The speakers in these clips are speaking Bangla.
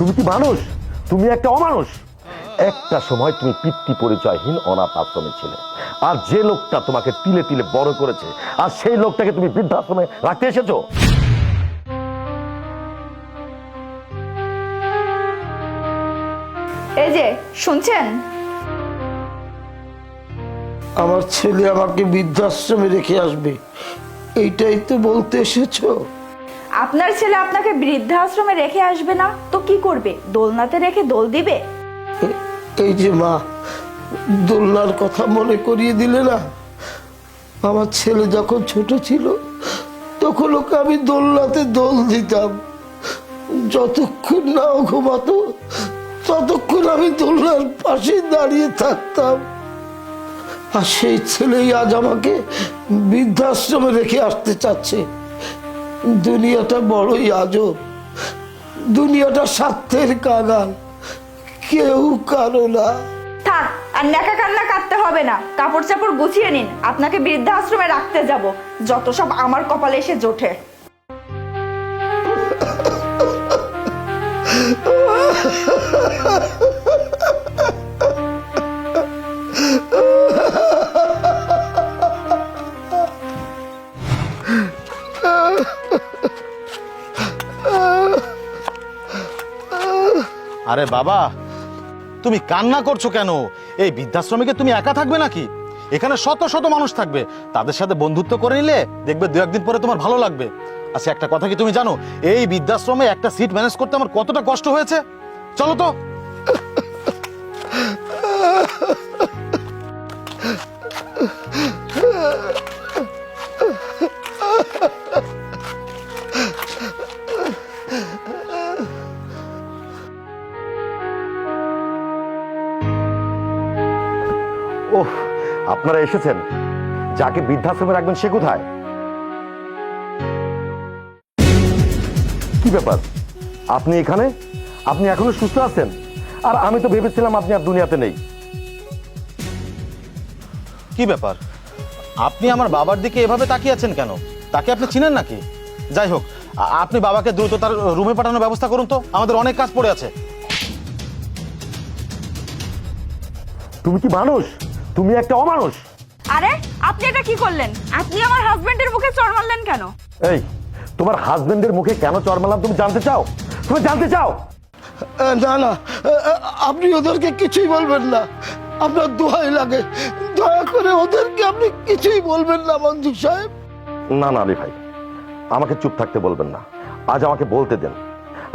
তুমি কি মানুষ? তুমি একটা অমানুষ। একটা সময় তুমি পিতৃ পরিচয়হীন অনাথ আশ্রমে ছিলে। আর যে লোকটা তোমাকে তিলে তিলে বড় করেছে আর সেই লোকটাকে তুমি বৃদ্ধাশ্রমে রাখতে এসেছ। এই যে শুনছেন? আমার ছেলে আমাকে বৃদ্ধাশ্রমে রেখে আসবে। এইটাই তো বলতে এসেছ? আপনার ছেলে আপনাকে বৃদ্ধাশ্রমে রেখে আসবে না? তো কি করবে? দোলনাতে রেখে দোল দিবে? এই যে মা, দোলনার কথা মনে করিয়ে দিলে না? আমার ছেলে যখন ছোট ছিল, তখন ওকে আমি দোলনাতে দোল দিতাম। যতক্ষণ না ও ঘুমাতো, ততক্ষণ আমি দোলনার পাশে দাঁড়িয়ে থাকতাম। আর সেই ছেলেই আজ আমাকে বৃদ্ধাশ্রমে রেখে আসতে চাচ্ছে। দুনিয়াটা বড়ই আজব। দুনিয়াটা স্বার্থের কাগাল কেউ কারও না। থাক আর নেকা কান্না কাটতে হবে না। কাপড় চাপড় গুছিয়ে নিন। আপনাকে বৃদ্ধাশ্রমে রাখতে যাব। যত সব আমার কপালে এসে জোটে আরে বাবা, তুমি কান্না করছ কেন? এই বৃদ্ধাশ্রমে কি তুমি একা থাকবে নাকি? এখানে শত শত মানুষ থাকবে। তাদের সাথে বন্ধুত্ব করে নিলে দেখবে দু একদিন পরে তোমার ভালো লাগবে। আচ্ছা একটা কথা কি তুমি জানো? এই বৃদ্ধাশ্রমে একটা সিট ম্যানেজ করতে আমার কতটা কষ্ট হয়েছে? চলো তো। আপনারা এসেছেন। যাকে বৃদ্ধাশ্রমে রাখবেন সে কোথায়? কি ব্যাপার? আপনি এখানে? আপনি এখনও সুস্থ আছেন? আর আমি তো ভেবেছিলাম আপনি আর দুনিয়াতে নেই। কি ব্যাপার? আপনি আমার বাবার দিকে এভাবে তাকিয়ে আছেন কেন? তাকে আপনি চিনেন নাকি? যাই হোক আপনি বাবাকে দ্রুত তার রুমে পাঠানোর ব্যবস্থা করুন তো। আমাদের অনেক কাজ পড়ে আছে। তুমি কি মানুষ? তুমি একটা অমানুষ। আরে আপনি এটা কি করলেন? আপনি আমার হাজবেন্ডের মুখে চড় মারলেন কেন? এই তোমার হাজবেন্ডের মুখে কেন চর মারলাম তুমি জানতে চাও? তুমি জানতে চাও? না না আপনি ওদেরকে কিছুই বলবেন না। আপনার দোহাই লাগে। দয়া করে ওদেরকে আপনি কিছুই বলবেন না মঞ্জু সাহেব। না না আলী ভাই আমাকে চুপ থাকতে বলবেন না। আজ আমাকে বলতে দেন।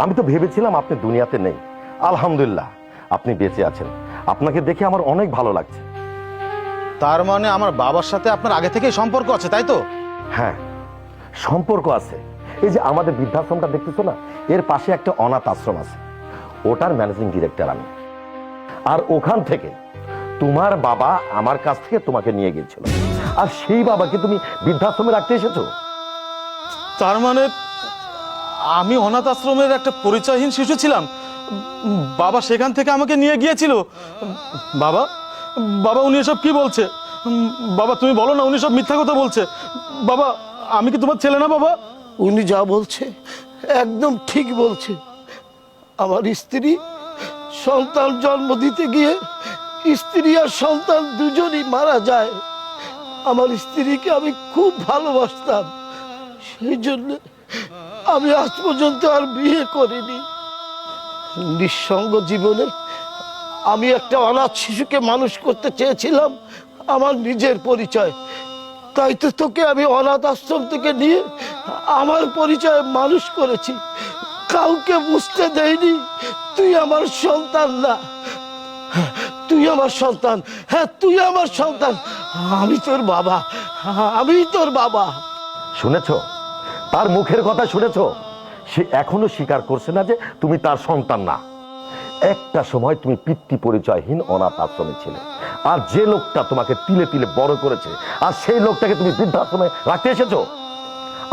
আমি তো ভেবেছিলাম আপনি দুনিয়াতে নেই। আলহামদুলিল্লাহ আপনি বেঁচে আছেন। আপনাকে দেখে আমার অনেক ভালো লাগছে। তার মানে আমার বাবার সাথে আপনার আগে থেকেই সম্পর্ক আছে তাই তো? হ্যাঁ সম্পর্ক আছে। এই যে আমাদের বৃদ্ধাশ্রমটা দেখতেছো না? এর পাশে একটা অনাথ আশ্রম আছে। ওটার ম্যানেজিং ডিরেক্টর আমি। আর ওখান থেকে তোমার বাবা আমার কাছ থেকে তোমাকে নিয়ে গিয়েছিল। আর সেই বাবাকে তুমি বৃদ্ধাশ্রমে রাখতে এসেছ? তার মানে আমি অনাথ আশ্রমের একটা পরিচয়হীন শিশু ছিলাম। বাবা সেখান থেকে আমাকে নিয়ে গিয়েছিল। বাবা? বাবা, উনি এসব কি বলছে? বাবা, তুমি বলো না, উনি সব মিথ্যা কথা বলছে। বাবা, আমি কি তোমার ছেলে না, বাবা? উনি যা বলছে, একদম ঠিক বলছে। আমার স্ত্রী সন্তান জন্ম দিতে গিয়ে স্ত্রী আর সন্তান দুজনই মারা যায়। আমার স্ত্রীকে আমি খুব ভালোবাসতাম। সেই জন্য আমি আজ পর্যন্ত আর বিয়ে করিনি। নিঃসঙ্গ জীবনে আমি একটা অনাথ শিশুকে মানুষ করতে চেয়েছিলাম, আমার নিজের পরিচয়। তাই তো তোকে আমি অনাথ আশ্রম থেকে নিয়ে আমার পরিচয় মানুষ করেছি। কাউকে বুঝতে দেয়নি তুই আমার সন্তান না। তুই আমার সন্তান। হ্যাঁ তুই আমার সন্তান। আমি তোর বাবা। আমি তোর বাবা। শুনেছ? তার মুখের কথা শুনেছ? সে এখনও স্বীকার করছে না যে তুমি তার সন্তান না। একটা সময় তুমি পিতৃ পরিচয়হীন অনাথ আশ্রমে ছিলে। আর যে লোকটা তোমাকে তিলে তিলে বড় করেছে আর সেই লোকটাকে তুমি বৃদ্ধাশ্রমে রাখতে এসেছ?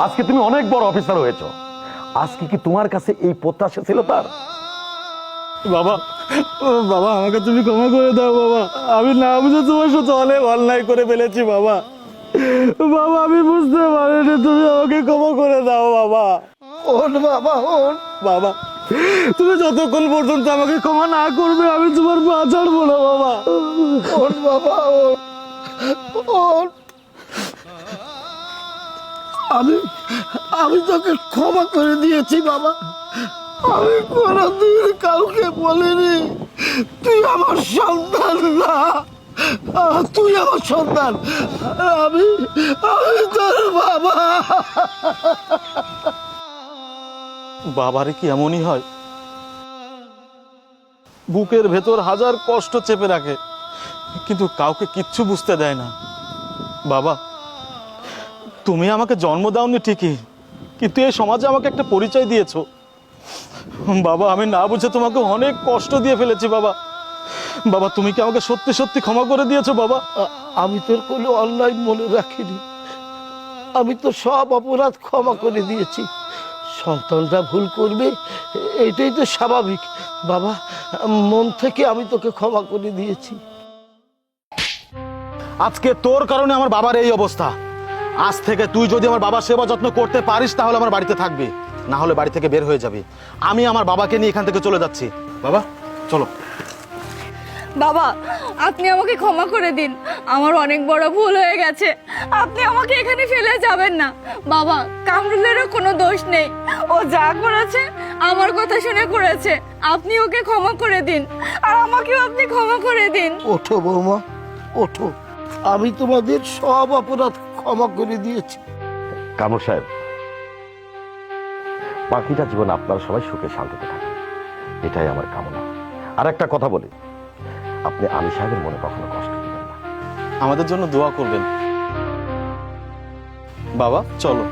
আজকে তুমি অনেক বড় অফিসার হয়েছো। আজকে কি তোমার কাছে এই প্রত্যাশা ছিল তার? বাবা বাবা আমাকে তুমি ক্ষমা করে দাও বাবা। আমি না বুঝে তোমার সাথে অনেক অন্যায় করে ফেলেছি বাবা। বাবা আমি বুঝতে পারিনি তুমি আমাকে ক্ষমা করে দাও বাবা। ওর বাবা ওর বাবা তুমি যতক্ষণ পর্যন্ত আমাকে ক্ষমা না করবে, আমি তোমার পা ছাড়বো না, বাবা। ওঠ বাবা, ওঠ আমি আমি তোকে ক্ষমা করে দিয়েছি, বাবা। আমি কোনোদিন কাউকে বলিনি, তুই আমার সন্তান না। তুই আমার সন্তান। আমি আমি তোর বাবা। বাবারে কি এমনই হয়? বুকের ভেতর হাজার কষ্ট চেপে রাখে, কিন্তু কাউকে কিচ্ছু বুঝতে দেয় না। বাবা, তুমি আমাকে জন্ম দাওনি ঠিকই, কিন্তু এই সমাজে আমাকে একটা পরিচয় দিয়েছ। বাবা, আমি না বুঝে তোমাকে অনেক কষ্ট দিয়ে ফেলেছি, বাবা। বাবা, তুমি কি আমাকে সত্যি সত্যি ক্ষমা করে দিয়েছ, বাবা? আমি তোর কোনো অনলাইন মনে রাখিনি। আমি তো সব অপরাধ ক্ষমা করে দিয়েছি। সন্তানরা ভুল করবে, এটাই তো স্বাভাবিক। বাবা, মন থেকে আমি তোকে ক্ষমা করে দিয়েছি। আজকে তোর কারণে আমার বাবার এই অবস্থা। আজ থেকে তুই যদি আমার বাবার সেবা যত্ন করতে পারিস, তাহলে আমার বাড়িতে থাকবি। না হলে বাড়ি থেকে বের হয়ে যাবি। আমি আমার বাবাকে নিয়ে এখান থেকে চলে যাচ্ছি। বাবা, চলো। বাবা আপনি আমাকে ক্ষমা করে দিন। আমার অনেক বড় ভুল হয়ে গেছে। আপনি আমাকে এখানে ফেলে যাবেন না। বাবা কামরুলেরও কোনো দোষ নেই। ও যা করেছে আমার কথা শুনে করেছে। আপনি ওকে ক্ষমা করে দিন। আর আমাকেও আপনি ক্ষমা করে দিন। ওঠো বৌমা ওঠো। আমি তোমাদের সব অপরাধ ক্ষমা করে দিয়েছি। কামর সাহেব বাকিটা জীবন আপনারা সবাই সুখে শান্তিতে থাকেন। এটাই আমার কামনা। আর একটা কথা বলি। আপনি আলী সাহেবের মনে কখনো কষ্ট দিবেন না। আমাদের জন্য দোয়া করবেন। বাবা চলো।